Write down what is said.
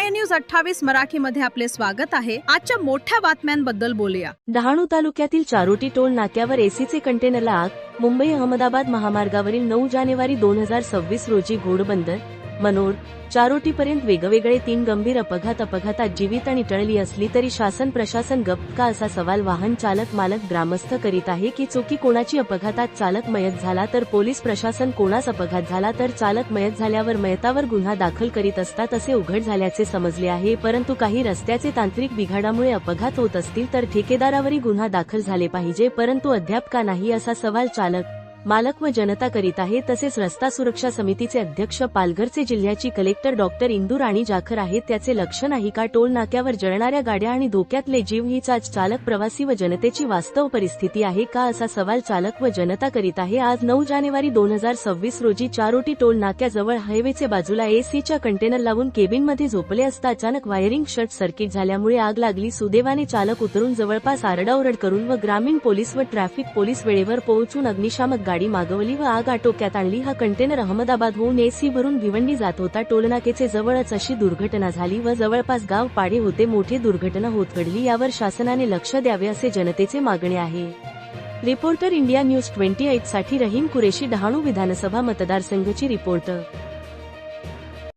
I news अठ्ठावीस मराठी मध्ये आपले स्वागत आहे. आजच्या मोठ्या बातम्यांबद्दल बोलूया. डहाणू तालुक्यातील चारोटी टोल नाक्यावर एसीचे कंटेनरला आग मुंबई अहमदाबाद महामार्गावरील नऊ जानेवारी दोन हजार सव्वीस रोजी घोडबंदर मनोर चारोटीपर्यंत वेगवेगळे तीन गंभीर अपघात अपघातात जीवित आणि टळली असली तरी शासन प्रशासन गप्प का असा सवाल वाहन चालक मालक ग्रामस्थ करीत आहे की चुकी कोणाची अपघातात चालक मयत झाला तर पोलीस प्रशासन कोणास अपघात झाला तर चालक मयत झाल्यावर मयतावर गुन्हा दाखल करीत असतात असे उघड झाल्याचे समजले आहे परंतु काही रस्त्याचे तांत्रिक बिघाडामुळे अपघात होत असतील तर ठेकेदारावरही गुन्हा दाखल झाले पाहिजे परंतु अद्याप का नाही असा सवाल चालक मालक व जनता करीत आहे तसेच रस्ता सुरक्षा समितीचे अध्यक्ष पालघरचे जिल्ह्याची कलेक्टर डॉक्टर इंदू राणी जाखर आहेत. त्याचे लक्ष नाही का? टोल नाक्यावर जळणाऱ्या गाड्या आणि धोक्यातले जीव हीच आज चालक प्रवासी व जनतेची वास्तव परिस्थिती आहे का? असा सवाल चालक व जनता करीत आहे. आज नऊ जानेवारी दोन हजार सव्वीस रोजी चारोटी टोल नाक्याजवळ हायवेचे बाजूला एसीच्या कंटेनर लावून केबिनमध्ये झोपले असता अचानक वायरिंग शॉर्ट सर्किट झाल्यामुळे आग लागली. सुदैवाने चालक उतरून जवळपास आरडाओरड करून व ग्रामीण पोलीस व ट्रॅफिक पोलीस वेळेवर पोहोचून अग्निशामक गाडी मागवली व आग आटोक्यात आणली. हा कंटेनर अहमदाबादहून एसी भरून भिवंडी जात होता. टोलनाकेचे जवळच अशी दुर्घटना झाली व जवळपास गाव पाडे होते. मोठी दुर्घटना होत घडली. यावर शासनाने लक्ष द्यावे असे जनतेचे मागणे आहे. रिपोर्टर इंडिया न्यूज ट्वेंटी एटसाठी रहीम कुरेशी डहाणू विधानसभा मतदारसंघची रिपोर्टर